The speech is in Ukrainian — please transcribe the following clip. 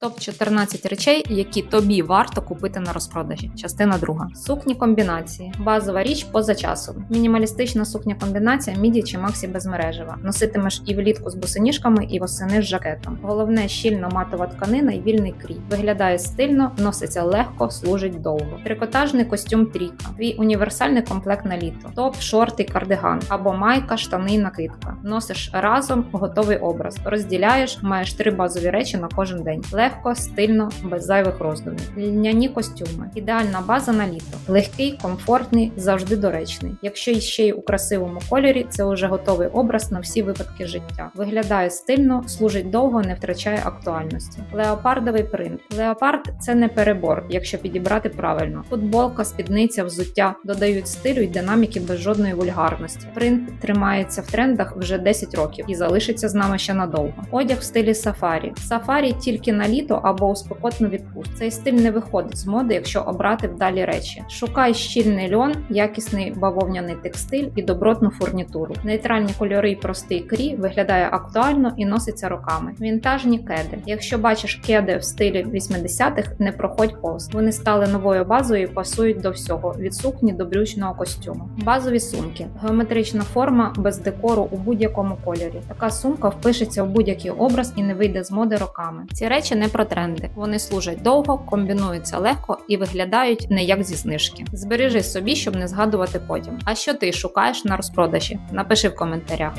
Топ 14 речей, які тобі варто купити на розпродажі. Частина друга. Сукні комбінації. Базова річ поза часом. Мінімалістична сукня комбінація міді чи максі безмережева. Носитимеш і влітку з босоніжками, і восени з жакетом. Головне щільно матова тканина і вільний крій. Виглядає стильно, носиться легко, служить довго. Трикотажний костюм трійка. Твій універсальний комплект на літо. Топ, шорти, кардиган або майка, штани і накидка. Носиш разом готовий образ. Розділяєш, маєш три базові речі на кожен день. Легко, стильно, без зайвих роздумів. Льняні костюми. Ідеальна база на літо. Легкий, комфортний, завжди доречний. Якщо ще й у красивому кольорі, це уже готовий образ на всі випадки життя. Виглядає стильно, служить довго, не втрачає актуальності. Леопардовий принт. Леопард це не перебор, якщо підібрати правильно. Футболка, спідниця, взуття додають стилю й динаміки без жодної вульгарності. Принт тримається в трендах вже 10 років і залишиться з нами ще надовго. Одяг в стилі сафарі. Сафарі тільки на літо або у спекотну відпустку. Цей стиль не виходить з моди, якщо обрати вдалі речі. Шукай щільний льон, якісний бавовняний текстиль і добротну фурнітуру. Нейтральні кольори і простий крій виглядає актуально і носиться роками. Вінтажні кеди. Якщо бачиш кеди в стилі 80-х, не проходь повз. Вони стали новою базою і пасують до всього від сукні до брючного костюму. Базові сумки. Геометрична форма без декору у будь-якому кольорі. Така сумка впишеться в будь-який образ і не вийде з моди роками. Ці речі про тренди. Вони служать довго, комбінуються легко і виглядають не як зі знижки. Збережи собі, щоб не згадувати потім. А що ти шукаєш на розпродажі? Напиши в коментарях.